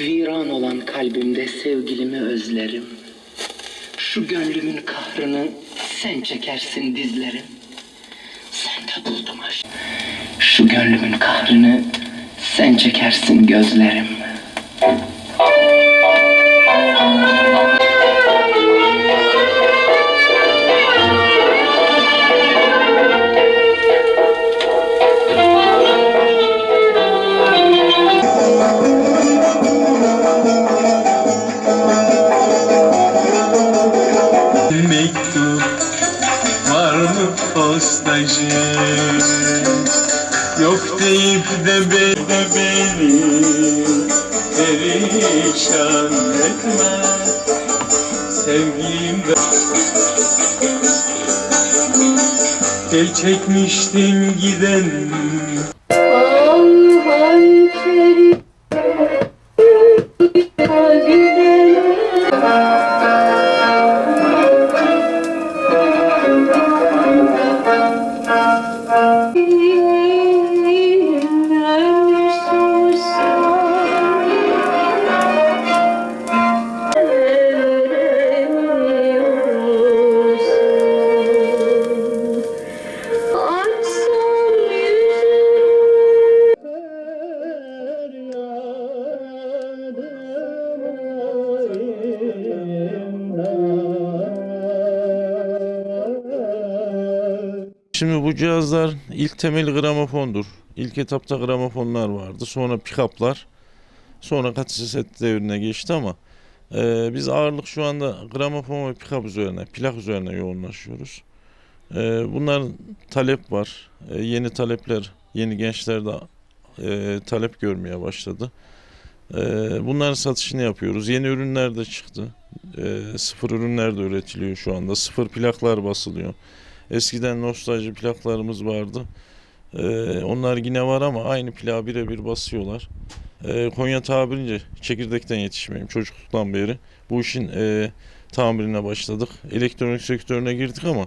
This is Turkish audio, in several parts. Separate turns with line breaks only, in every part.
Viran olan kalbimde sevgilimi özlerim. Şu gönlümün kahrını sen çekersin dizlerim. Sen de buldum aşk. Şu gönlümün kahrını sen çekersin gözlerim.
Postacı Yok deyip de be de beni perişan etme. Sevgilim de El çekmiştin giden.
Al
Şimdi bu cihazlar ilk temeli gramofondur. İlk etapta gramofonlar vardı. Sonra pick-up'lar. Sonra kaset devrine geçti ama e, biz ağırlık şu anda gramofon ve pick-up üzerine, plak üzerine yoğunlaşıyoruz. E, bunların talep var. E, yeni talepler, yeni gençler de e, talep görmeye başladı. E, bunların satışını yapıyoruz. Yeni ürünler de çıktı. E, sıfır ürünler de üretiliyor şu anda. Sıfır plaklar basılıyor. Eskiden nostalji plaklarımız vardı. Ee, onlar yine var ama aynı plağı birebir basıyorlar. Ee, Konya tabirince çekirdekten yetişmeyim çocukluktan beri. Bu işin e, tamirine başladık. Elektronik sektörüne girdik ama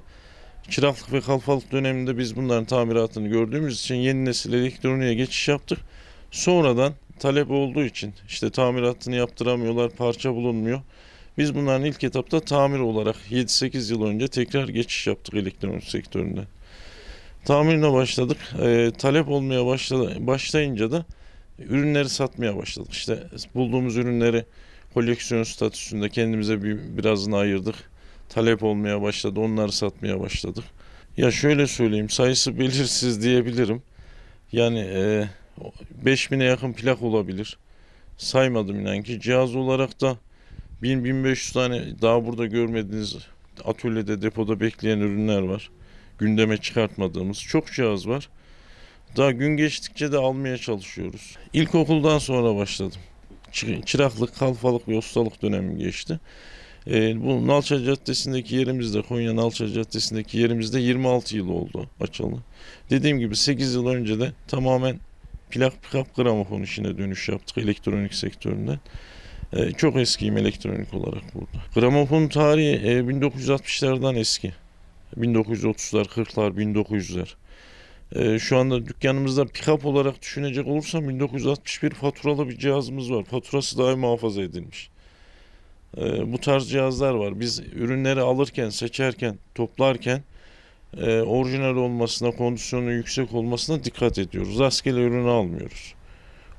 çıraklık ve kalfalık döneminde biz bunların tamiratını gördüğümüz için yeni nesil elektroniğe geçiş yaptık. Sonradan talep olduğu için işte tamiratını yaptıramıyorlar, parça bulunmuyor. Biz bunların ilk etapta tamir olarak 7-8 yıl önce tekrar geçiş yaptık elektronik sektöründen. Tamirine başladık. Ee, talep olmaya başladı, başlayınca da ürünleri satmaya başladık. İşte bulduğumuz ürünleri koleksiyon statüsünde kendimize bir, birazını ayırdık. Talep olmaya başladı. Onları satmaya başladık. Ya şöyle söyleyeyim sayısı belirsiz diyebilirim. Yani e, 5000'e yakın plak olabilir. Saymadım inan ki. Cihaz olarak da 1000-1500 tane daha burada görmediğiniz atölyede depoda bekleyen ürünler var. Gündeme çıkartmadığımız çok cihaz var. Daha gün geçtikçe de almaya çalışıyoruz. İlkokuldan sonra başladım. Çı- Çıraklık, kalfalık ve ustalık dönemi geçti. Ee, bu Nalça Caddesi'ndeki yerimizde, Konya Nalça Caddesi'ndeki yerimizde 26 yıl oldu açalı. Dediğim gibi 8 yıl önce de tamamen plak pick gramofon işine dönüş yaptık elektronik sektöründen. Ee, çok eskiyim elektronik olarak burada. Gramofon tarihi e, 1960'lardan eski. 1930'lar, 40'lar, 1900'ler. Ee, şu anda dükkanımızda pick-up olarak düşünecek olursam 1961 faturalı bir cihazımız var. Faturası dahi muhafaza edilmiş. Ee, bu tarz cihazlar var. Biz ürünleri alırken, seçerken, toplarken e, orijinal olmasına, kondisyonun yüksek olmasına dikkat ediyoruz. Rastgele ürünü almıyoruz.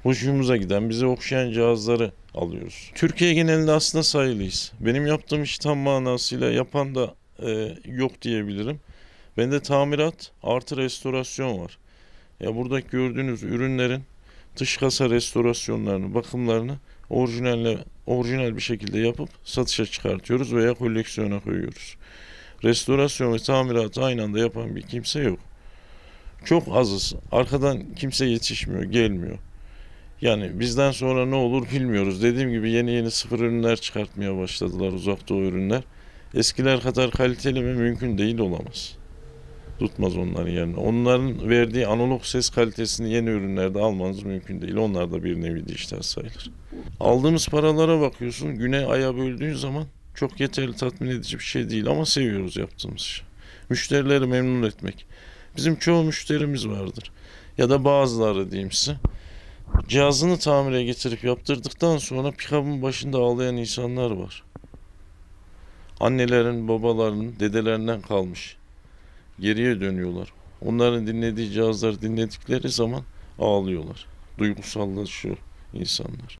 Hoşumuza giden, bize okşayan cihazları alıyoruz. Türkiye genelinde aslında sayılıyız. Benim yaptığım iş tam manasıyla yapan da e, yok diyebilirim. Bende tamirat artı restorasyon var. Ya buradaki gördüğünüz ürünlerin dış kasa restorasyonlarını, bakımlarını orijinalle orijinal bir şekilde yapıp satışa çıkartıyoruz veya koleksiyona koyuyoruz. Restorasyon ve tamiratı aynı anda yapan bir kimse yok. Çok azız. Arkadan kimse yetişmiyor, gelmiyor. Yani bizden sonra ne olur bilmiyoruz. Dediğim gibi yeni yeni sıfır ürünler çıkartmaya başladılar uzak doğu ürünler. Eskiler kadar kaliteli mi mümkün değil olamaz. Tutmaz onların yerine. Onların verdiği analog ses kalitesini yeni ürünlerde almanız mümkün değil. Onlar da bir nevi dijital sayılır. Aldığımız paralara bakıyorsun. Güne aya böldüğün zaman çok yeterli tatmin edici bir şey değil ama seviyoruz yaptığımız işi. Müşterileri memnun etmek. Bizim çoğu müşterimiz vardır. Ya da bazıları diyeyim size. Cihazını tamire getirip yaptırdıktan sonra pikabın başında ağlayan insanlar var. Annelerin, babaların, dedelerinden kalmış. Geriye dönüyorlar. Onların dinlediği cihazları dinledikleri zaman ağlıyorlar. Duygusallaşıyor insanlar.